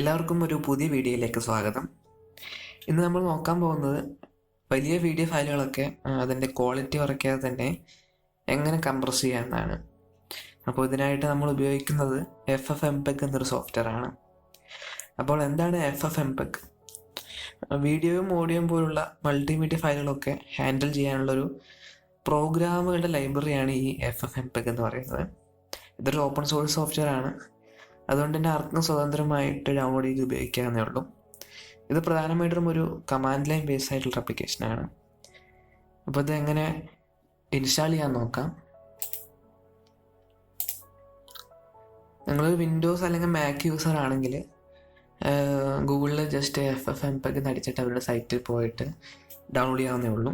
എല്ലാവർക്കും ഒരു പുതിയ വീഡിയോയിലേക്ക് സ്വാഗതം. ഇന്ന് നമ്മൾ നോക്കാൻ പോകുന്നത് വലിയ വീഡിയോ ഫയലുകളൊക്കെ അതിന്റെ ക്വാളിറ്റി കുറയ്ക്കാതെ തന്നെ എങ്ങനെ കംപ്രസ് ചെയ്യാമെന്നാണ് അപ്പോൾ ഇതിനായിട്ട് നമ്മൾ ഉപയോഗിക്കുന്നത് എഫ് എഫ് എം പെക്ക് എന്നൊരു സോഫ്റ്റ്വെയർ ആണ്. അപ്പോൾ എന്താണ് എഫ് എഫ് എം പെക്ക് വീഡിയോയും ഓഡിയോയും പോലുള്ള മൾട്ടിമീഡിയ ഫയലുകളൊക്കെ ഹാൻഡിൽ ചെയ്യാനുള്ളൊരു പ്രോഗ്രാമുകളുടെ ലൈബ്രറിയാണ് ഈ എഫ് എഫ് എം പെക്ക് എന്ന് പറയുന്നത്. ഇതൊരു ഓപ്പൺ സോഴ്സ് സോഫ്റ്റ്വെയർ ആണ്. അതുകൊണ്ട് തന്നെ ആർക്കും സ്വതന്ത്രമായിട്ട് ഡൗൺലോഡ് ചെയ്ത് ഉപയോഗിക്കാവുന്നേ ഉള്ളൂ. ഇത് പ്രധാനമായിട്ടും ഒരു കമാൻഡ് ലൈൻ ബേസ് ആയിട്ടുള്ള ആപ്ലിക്കേഷനാണ് അപ്പോൾ ഇത് എങ്ങനെ ഇൻസ്റ്റാൾ ചെയ്യാൻ നോക്കാം. നിങ്ങൾ വിൻഡോസ് അല്ലെങ്കിൽ മാക് യൂസർ ആണെങ്കിൽ ഗൂഗിളിൽ just F F M peg നടിച്ചിട്ട് അവരുടെ സൈറ്റിൽ പോയിട്ട് ഡൗൺലോഡ് ചെയ്യാവുന്നേ ഉള്ളൂ.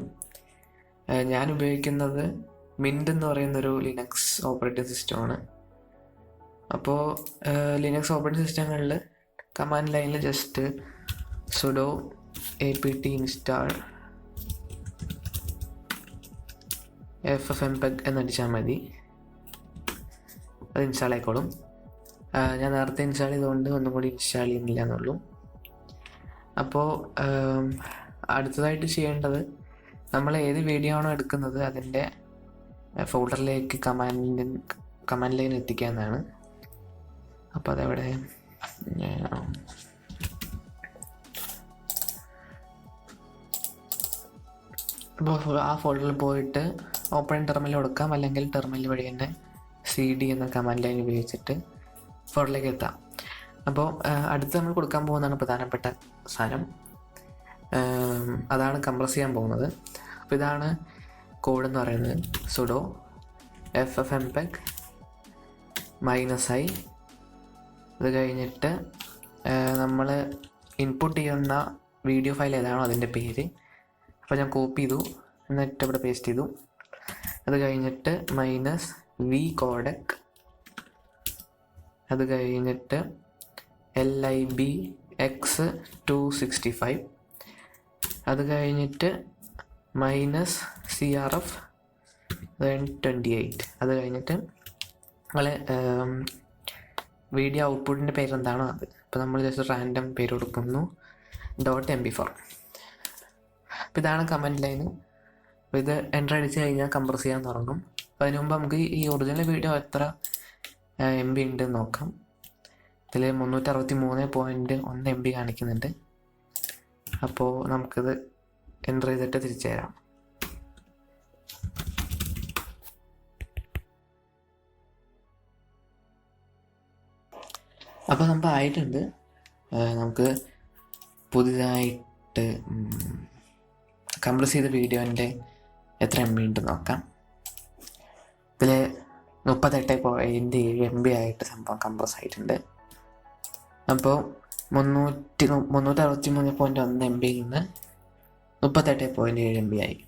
ഞാൻ ഉപയോഗിക്കുന്നത് മിൻഡ് എന്ന് പറയുന്നൊരു ലിനക്സ് ഓപ്പറേറ്റിംഗ് സിസ്റ്റമാണ് അപ്പോൾ ലിനക്സ് ഓപ്പറേറ്റിംഗ് സിസ്റ്റങ്ങളിൽ കമാൻഡ് ലൈനിൽ just sudo A P T install F F M peg എന്നടിച്ചാൽ മതി. അത് ഇൻസ്റ്റാൾ ആയിക്കോളും. ഞാൻ നേരത്തെ ഇൻസ്റ്റാൾ ചെയ്തുകൊണ്ട് ഒന്നും കൂടി ഇൻസ്റ്റാൾ ചെയ്യുന്നില്ല എന്നുള്ളൂ. അപ്പോൾ അടുത്തതായിട്ട് ചെയ്യേണ്ടത് നമ്മൾ ഏത് വീഡിയോ ആണോ എടുക്കുന്നത് അതിന്റെ ഫോൾഡറിലേക്ക് കമാൻഡ് കമാൻഡ് ലൈൻ എത്തിക്കാവുന്നതാണ് അപ്പോൾ അതെവിടെ അപ്പോൾ ആ ഫോൾഡറിൽ പോയിട്ട് ഓപ്പൺ ടെർമിനൽ കൊടുക്കാം അല്ലെങ്കിൽ ടെർമിനൽ വഴി തന്നെ സി ഡി എന്ന കമാൻഡ് ലൈൻ ഉപയോഗിച്ചിട്ട് ഫോൾഡറിലേക്ക് എത്താം. അപ്പോൾ അടുത്ത് നമ്മൾ കൊടുക്കാൻ പോകുന്നതാണ് പ്രധാനപ്പെട്ട സാധനം. അതാണ് കംപ്രസ് ചെയ്യാൻ പോകുന്നത്. അപ്പോൾ ഇതാണ് കോഡ് എന്ന് പറയുന്നത് sudo F F M peg minus I അത് കഴിഞ്ഞിട്ട് നമ്മൾ ഇൻപുട്ട് ചെയ്യുന്ന വീഡിയോ ഫയൽ ഏതാണോ അതിന്റെ പേര്. അപ്പോൾ ഞാൻ കോപ്പി ചെയ്തു എന്നിട്ട് ഇവിടെ പേസ്റ്റ് ചെയ്തു. അത് കഴിഞ്ഞിട്ട് മൈനസ് വി കോഡക് അത് കഴിഞ്ഞിട്ട് L I B X two sixty five അത് കഴിഞ്ഞിട്ട് minus C R F twenty eight അത് കഴിഞ്ഞിട്ട് നമ്മൾ വീഡിയോ ഔട്ട്പുട്ടിന്റെ പേര് എന്താണോ അത് അപ്പോൾ നമ്മൾ ജസ്റ്റ് റാൻഡം പേര് കൊടുക്കുന്നു. ഡോട്ട് എം ബി ഫോർ അപ്പോൾ ഇതാണ് കമന്റ് ലൈന് അപ്പോൾ ഇത് എന്റർ അടിച്ച് കഴിഞ്ഞാൽ കംപ്രസ് ചെയ്യാൻ തുടങ്ങും. അപ്പോൾ അതിന് മുമ്പ് നമുക്ക് ഈ ഒറിജിനൽ വീഡിയോ എത്ര എം ബി ഉണ്ട് നോക്കാം. ഇതിൽ മുന്നൂറ്റി അറുപത്തി മൂന്ന് പോയിന്റ് ഒന്ന് എം ബി കാണിക്കുന്നുണ്ട്. അപ്പോൾ നമുക്കിത് എന്റർ ചെയ്തിട്ട് തിരിച്ചു തരാം അപ്പോൾ നമുക്ക് ആയിട്ടുണ്ട്. നമുക്ക് പുതിയതായിട്ട് കംപ്രസ് ചെയ്ത വീഡിയോന്റെ എത്ര എം ബി ഉണ്ട് നോക്കാം. ഇതിൽ മുപ്പത്തെട്ട് പോയിന്റ് ഏഴ് എം ബി ആയിട്ട് സംഭവം കംപ്രസ് ആയിട്ടുണ്ട്. അപ്പോൾ മുന്നൂറ്റി മുന്നൂറ്റി അറുപത്തി മൂന്ന് പോയിന്റ് ഒന്ന് എം ബിയിൽ നിന്ന് മുപ്പത്തെട്ട് പോയിന്റ് ഏഴ് എം ബി ആയി.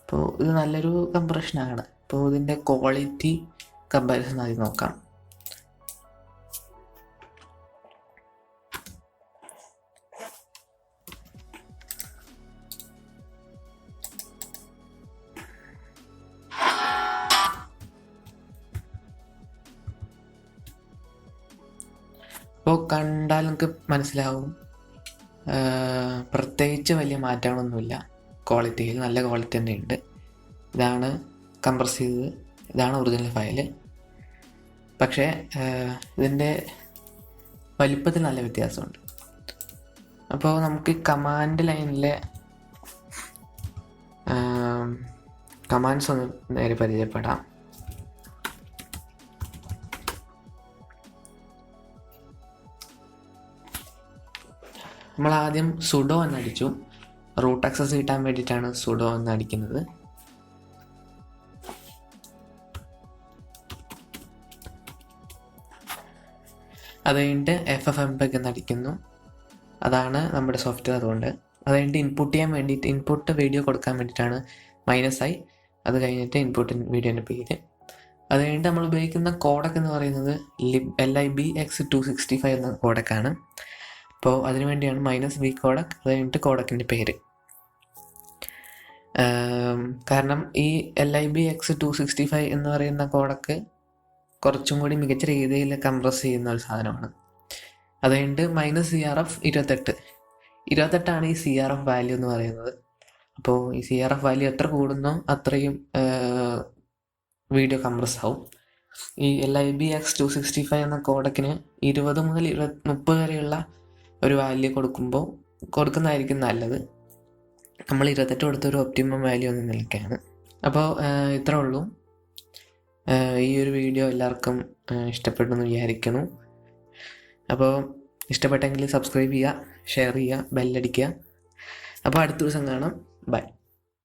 അപ്പോൾ ഇത് നല്ലൊരു കംപ്രഷനാണ് അപ്പോൾ ഇതിന്റെ ക്വാളിറ്റി കമ്പാരിസൺ ആദ്യം നോക്കാം. അപ്പോൾ കണ്ടാൽ നമുക്ക് മനസ്സിലാവും. പ്രത്യേകിച്ച് വലിയ മാറ്റങ്ങളൊന്നുമില്ല. ക്വാളിറ്റിയിൽ നല്ല ക്വാളിറ്റി തന്നെ ഉണ്ട്. ഇതാണ് കംപ്രസ് ചെയ്തത്. ഇതാണ് ഒറിജിനൽ ഫയൽ പക്ഷേ ഇതിന്റെ വലിപ്പത്തിൽ നല്ല വ്യത്യാസമുണ്ട്. അപ്പോൾ നമുക്ക് കമാൻഡ് ലൈനിലെ കമാൻഡ്സ് ഒന്ന് നേരെ പരിചയപ്പെടാം. നമ്മൾ ആദ്യം സുഡോ എന്നടിച്ചു റൂട്ട് ആക്സസ് കിട്ടാൻ വേണ്ടിയിട്ടാണ് സുഡോ എന്ന് അടിക്കുന്നത് അത് കഴിഞ്ഞിട്ട് എഫ് എഫ് എം പെഗ് എന്നടിക്കുന്നു അതാണ് നമ്മുടെ സോഫ്റ്റ്വെയർ അതുകൊണ്ട്. അത് കഴിഞ്ഞിട്ട് ഇൻപുട്ട് ചെയ്യാൻ വേണ്ടിയിട്ട് ഇൻപുട്ട് വീഡിയോ കൊടുക്കാൻ വേണ്ടിയിട്ടാണ് മൈനസ് ഐ അത് കഴിഞ്ഞിട്ട് ഇൻപുട്ട് വീഡിയോന്റെ പേര്. അത് കഴിഞ്ഞിട്ട് നമ്മൾ ഉപയോഗിക്കുന്ന കോഡക്ക് എന്ന് പറയുന്നത് lib L I B X two sixty five എന്ന കോഡക്കാണ് അപ്പോൾ അതിനു വേണ്ടിയാണ് മൈനസ് വി കോഡക് അത് കഴിഞ്ഞിട്ട് കോഡക്കിന്റെ പേര്. കാരണം ഈ L I B X two sixty five എന്ന് പറയുന്ന കോഡക്ക് കുറച്ചും കൂടി മികച്ച രീതിയിൽ കംപ്രസ് ചെയ്യുന്ന ഒരു സാധനമാണ്. അത് കഴിഞ്ഞിട്ട് മൈനസ് സി ആർ എഫ് ഇരുപത്തെട്ട്. ഇരുപത്തെട്ടാണ് ഈ സി ആർ എഫ് വാല്യൂ എന്ന് പറയുന്നത്. അപ്പോൾ ഈ സി ആർ എഫ് വാല്യൂ എത്ര കൂടുന്നോ അത്രയും വീഡിയോ കംപ്രസ് ആവും. ഈ L I B X two sixty five എന്ന കോഡക്കിന് ഇരുപത് മുതൽ ഇരുപത് മുപ്പത് വരെയുള്ള ഒരു വാല്യൂ കൊടുക്കുമ്പോൾ കൊടുക്കുന്നതായിരിക്കും നല്ലത്. നമ്മൾ ഇരുപത്തെട്ട് കൊടുത്ത ഒരു ഒപ്റ്റിമം വാല്യൂ ഒന്ന് നിൽക്കുകയാണ്. അപ്പോൾ ഇത്രേ ഉള്ളൂ. ഈ ഒരു വീഡിയോ എല്ലാവർക്കും ഇഷ്ടപ്പെട്ടെന്ന് വിചാരിക്കുന്നു. അപ്പോൾ ഇഷ്ടപ്പെട്ടെങ്കിൽ സബ്സ്ക്രൈബ് ചെയ്യുക ഷെയർ ചെയ്യുക ബെല്ലടിക്കുക അപ്പോൾ അടുത്ത ദിവസം കാണാം. ബൈ